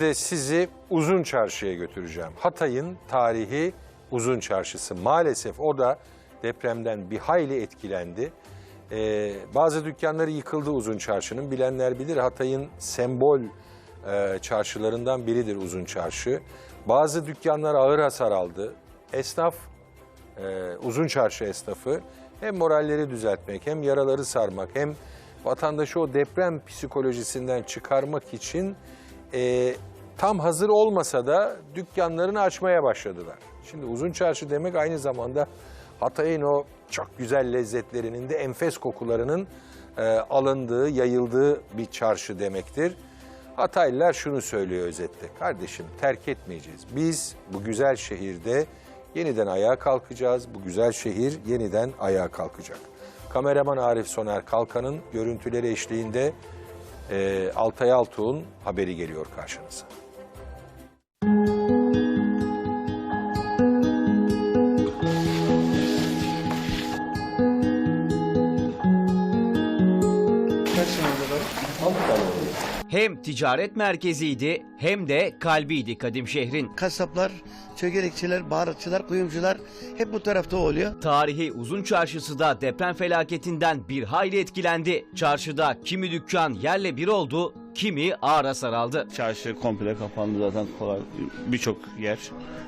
de sizi Uzun Çarşı'ya götüreceğim. Hatay'ın tarihi Uzun Çarşısı. Maalesef o da depremden bir hayli etkilendi. Ee, bazı dükkanları yıkıldı Uzun Çarşı'nın. Bilenler bilir Hatay'ın sembol e, çarşılarından biridir Uzun Çarşı. Bazı dükkanlar ağır hasar aldı. Esnaf, e, Uzun Çarşı esnafı hem moralleri düzeltmek hem yaraları sarmak hem vatandaşı o deprem psikolojisinden çıkarmak için e, tam hazır olmasa da dükkanlarını açmaya başladılar. Şimdi Uzun Çarşı demek aynı zamanda Hatay'ın o çok güzel lezzetlerinin de enfes kokularının e, alındığı, yayıldığı bir çarşı demektir. Hataylılar şunu söylüyor özetle. Kardeşim terk etmeyeceğiz. Biz bu güzel şehirde yeniden ayağa kalkacağız. Bu güzel şehir yeniden ayağa kalkacak. Kameraman Arif Soner Kalkan'ın görüntüleri eşliğinde e, Altay Altuğ'un haberi geliyor karşınıza. Hem ticaret merkeziydi hem de kalbiydi kadim şehrin. kasaplar, çögerekçiler, baharatçılar, kuyumcular hep bu tarafta oluyor. Tarihi uzun çarşısı da deprem felaketinden bir hayli etkilendi. Çarşıda kimi dükkan yerle bir oldu, kimi ağır hasar aldı. Çarşı komple kapandı zaten kolay. Birçok yer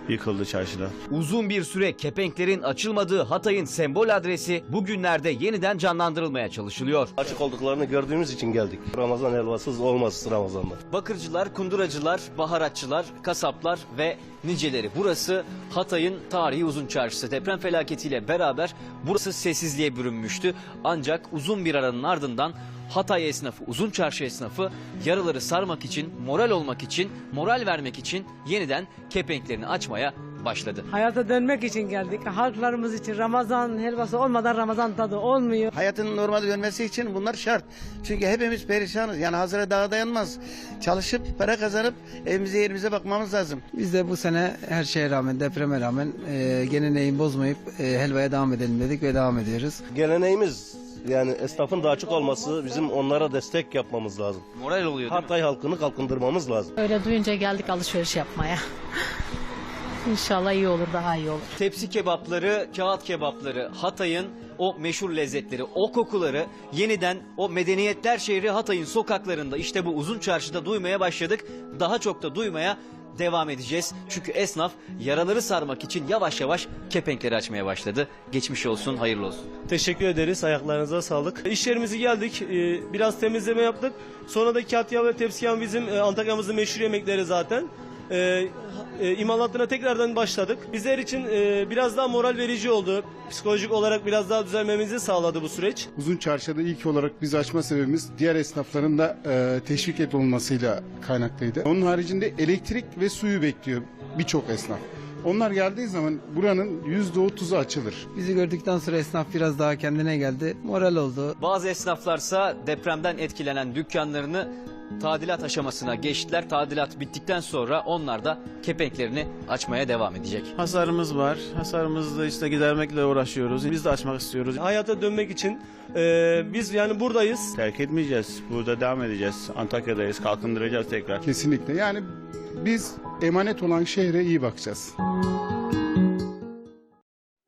yıkıldı çarşıda. Uzun bir süre kepenklerin açılmadığı Hatay'ın sembol adresi bugünlerde yeniden canlandırılmaya çalışılıyor. Açık olduklarını gördüğümüz için geldik. Ramazan helvasız olmaz Ramazan'da. Bakırcılar, kunduracılar, baharatçılar, kasaplar ve niceleri. Burası Hatay'ın tarihi uzun çarşısı. Deprem felaketiyle beraber burası sessizliğe bürünmüştü. Ancak uzun bir aranın ardından Hatay esnafı, uzun çarşı esnafı yaraları sarmak için, moral olmak için, moral vermek için yeniden kepenklerini açmaya başladı. Hayata dönmek için geldik. Halklarımız için Ramazan helvası olmadan Ramazan tadı olmuyor. Hayatın normale dönmesi için bunlar şart. Çünkü hepimiz perişanız. Yani hazıra dağa dayanmaz. Çalışıp para kazanıp evimize yerimize bakmamız lazım. Biz de bu sene her şeye rağmen, depreme rağmen e, geleneği bozmayıp e, helvaya devam edelim dedik ve devam ediyoruz. Geleneğimiz yani esnafın da açık olması bizim onlara destek yapmamız lazım. Moral oluyor değil mi? Hatay halkını kalkındırmamız lazım. Öyle duyunca geldik alışveriş yapmaya. İnşallah iyi olur, daha iyi olur. Tepsi kebapları, kağıt kebapları, Hatay'ın o meşhur lezzetleri, o kokuları yeniden o medeniyetler şehri Hatay'ın sokaklarında işte bu uzun çarşıda duymaya başladık. Daha çok da duymaya devam edeceğiz. Çünkü esnaf yaraları sarmak için yavaş yavaş kepenkleri açmaya başladı. Geçmiş olsun, hayırlı olsun. Teşekkür ederiz. Ayaklarınıza sağlık. İş yerimizi geldik. Ee, Biraz temizleme yaptık. Sonra da katya ve tepsiyan bizim e, Antakya'mızın meşhur yemekleri zaten. Ee, e, imalatına tekrardan başladık. Bizler için e, biraz daha moral verici oldu. Psikolojik olarak biraz daha düzelmemizi sağladı bu süreç. Uzun Çarşı'da ilk olarak biz açma sebebimiz diğer esnafların da e, teşvik et olmasıyla kaynaklıydı. Onun haricinde elektrik ve suyu bekliyor birçok esnaf. Onlar geldiği zaman buranın yüzde otuzu açılır. Bizi gördükten sonra esnaf biraz daha kendine geldi. Moral oldu. Bazı esnaflarsa depremden etkilenen dükkanlarını tadilat aşamasına geçtiler. Tadilat bittikten sonra onlar da kepenklerini açmaya devam edecek. Hasarımız var. Hasarımızı da işte gidermekle uğraşıyoruz. Biz de açmak istiyoruz. Hayata dönmek için e, biz yani buradayız. Terk etmeyeceğiz. Burada devam edeceğiz. Antakya'dayız. Kalkındıracağız tekrar. Kesinlikle. Yani biz emanet olan şehre iyi bakacağız.